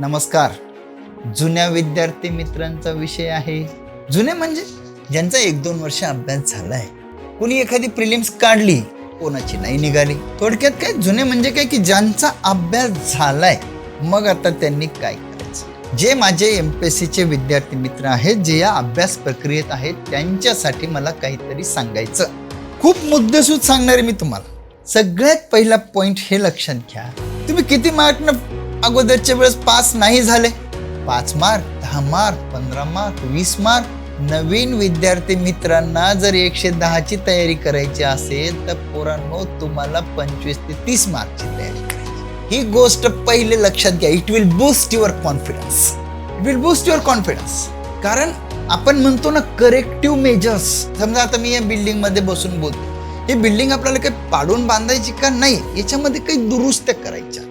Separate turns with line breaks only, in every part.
नमस्कार. जुन्या विद्यार्थी मित्रांचा विषय आहे. जुने म्हणजे ज्यांचा एक दोन वर्ष अभ्यास झालाय. कुणी एखादी प्रिलिम्स काढली कोणाची नाही निघाली. थोडक्यात काय जुने म्हणजे काय की ज्यांचा अभ्यास झालाय मग आता त्यांनी काय करायचं? जे माझे एम पी एस सीचे विद्यार्थी मित्र आहेत जे या अभ्यास प्रक्रियेत आहेत त्यांच्यासाठी मला काहीतरी सांगायचं. खूप मुद्देसूद सांगणार आहे मी तुम्हाला. सगळ्यात पहिला पॉइंट हे लक्षात घ्या. तुम्ही किती मार्कनं अगोदरच्या वेळेस पास नाही झाले. पाच मार्क दहा मार्क पंधरा मार्क वीस मार्क नवीन विद्यार्थी मित्रांना जर एकशे दहाची तयारी करायची असेल तर पोरांनो तुम्हाला पंचवीस ते तीस मार्कची तयारी करायची. ही गोष्ट पहिले लक्षात घ्या. It will boost your confidence it will boost your confidence कारण आपण म्हणतो ना करेक्टिव्ह मेजर्स समजा आता मी या बिल्डिंगमध्ये बसून बोलतो ही बिल्डिंग आपल्याला काही पाडून बांधायची का नाही याच्यामध्ये काही दुरुस्त्या करायच्या.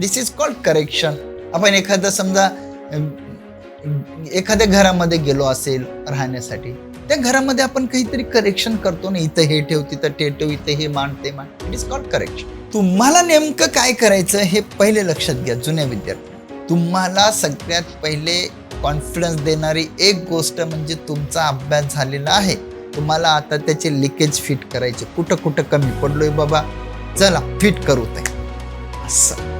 दिस इज कॉल्ड करेक्शन आपण एखादं समजा एखाद्या घरामध्ये गेलो असेल राहण्यासाठी त्या घरामध्ये आपण काहीतरी करेक्शन करतो ना इथं हे ठेव तिथं ते ठेव इथं हे मान ते मान. इट इज कॉल्ड करेक्शन तुम्हाला नेमकं काय करायचं हे पहिले लक्षात घ्या जुन्या विद्यार्थी तुम्हाला सगळ्यात पहिले कॉन्फिडन्स देणारी एक गोष्ट म्हणजे तुमचा अभ्यास झालेला आहे. तुम्हाला आता त्याचे लिकेज फिट करायचे. कुठं कुठं कमी पडलोय बाबा. चला फिट करू ते. असं.